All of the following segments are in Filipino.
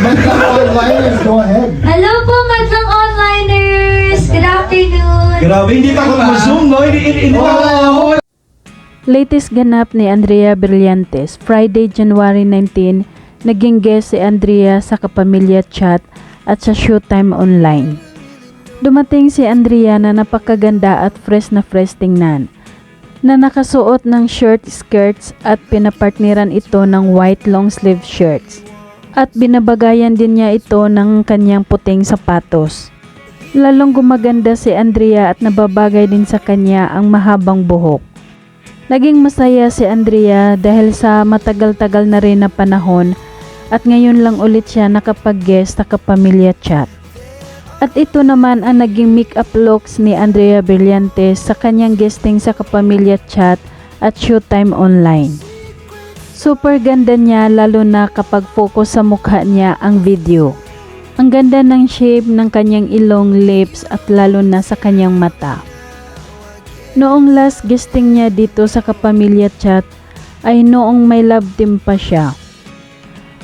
Madlang online, go ahead. Hello po, madlang onliners! Good afternoon! Grabe, hindi pa ako mag-zoom, no? Hindi, hindi, hindi pa ako. Latest ganap ni Andrea Brillantes, Friday, January 19, naging guest si Andrea sa Kapamilya Chat at sa Showtime Online. Dumating si Andrea na napakaganda at fresh na fresh tingnan, na nakasuot ng short skirts at pinapartneran ito ng white long sleeve shirts. At binabagayan din niya ito ng kanyang puting sapatos. Lalong gumaganda si Andrea at nababagay din sa kanya ang mahabang buhok. Naging masaya si Andrea dahil sa matagal-tagal na rin na panahon at ngayon lang ulit siya nakapag-guest sa Kapamilya Chat. At ito naman ang naging make-up looks ni Andrea Brillantes sa kanyang guesting sa Kapamilya Chat at Showtime Online. Super ganda niya lalo na kapag focus sa mukha niya ang video. Ang ganda ng shape ng kanyang ilong, lips at lalo na sa kanyang mata. Noong last guesting niya dito sa Kapamilya Chat ay noong may love team pa siya.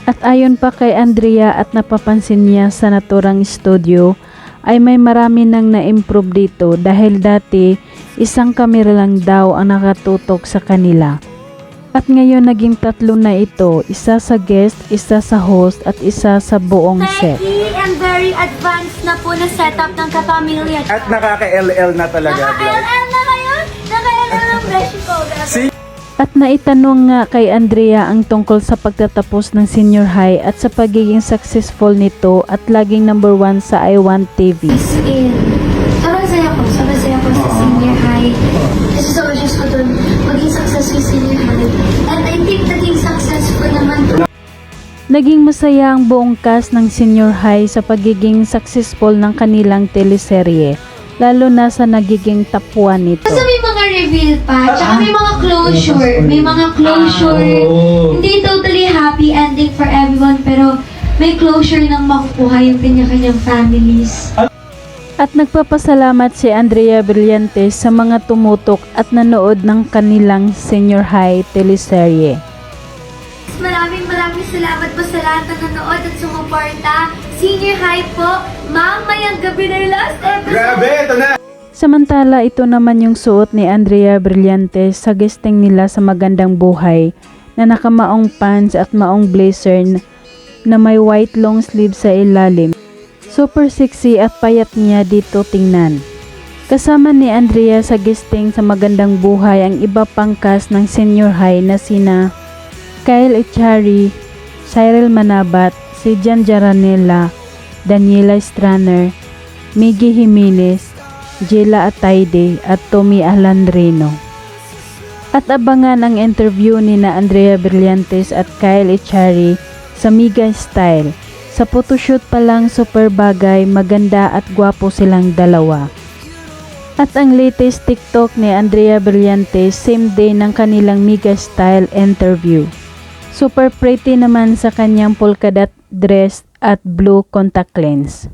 At ayon pa kay Andrea at napapansin niya sa naturang studio ay may marami nang na-improve dito dahil dati isang kamera lang daw ang nakatutok sa kanila. At ngayon naging tatlo na ito, isa sa guest, isa sa host at isa sa buong set. Techy and very advanced na po na setup ng kapamilya. At nakaka-LL na talaga. Naka-LL na kayo? Naka-LL ang beshi ko. grabe. Si- At naitanong nga kay Andrea ang tungkol sa pagtatapos ng senior high at sa pagiging successful nito at laging number one sa I Want TV. As in, sobrang saya ko. Sobrang saya ko sa senior high. Kasi sobrang just ko dun maging successful senior high. Naging masaya ang buong cast ng senior high sa pagiging successful ng kanilang teleserye, lalo na sa nagiging top 1 nito. Kasi may mga reveal pa, tsaka may mga closure. May mga closure. Hindi totally happy ending for everyone, pero may closure nang makukuha yung kanya-kanyang families. At nagpapasalamat si Andrea Brillantes sa mga tumutok at nanood ng kanilang senior high teleserye. Maraming maraming salamat po sa lahat ng nanood at sumuporta. Senior high po, mamayang gabi na yung last episode. Grabe, ito na. Samantala, ito naman yung suot ni Andrea Brillantes sa guesting nila sa Magandang Buhay na nakamaong pants at maong blazer na may white long sleeve sa ilalim. Super sexy at payat niya dito tingnan. Kasama ni Andrea sa guesting sa Magandang Buhay ang iba pang cast ng senior high na sina Kyle Echari, Cyril Manabat, si Jan Jaranela, Daniela Straner, Miggy Jimenez, Jela Atayde at Tommy Alandrino. At abangan ang interview ni na Andrea Brillantes at Kyle Echari sa Miga Style. Sa photoshoot pa lang super bagay, maganda at gwapo silang dalawa. At ang latest TikTok ni Andrea Brillantes same day ng kanilang Miga Style interview. Super pretty naman sa kanyang polka dot dress at blue contact lens.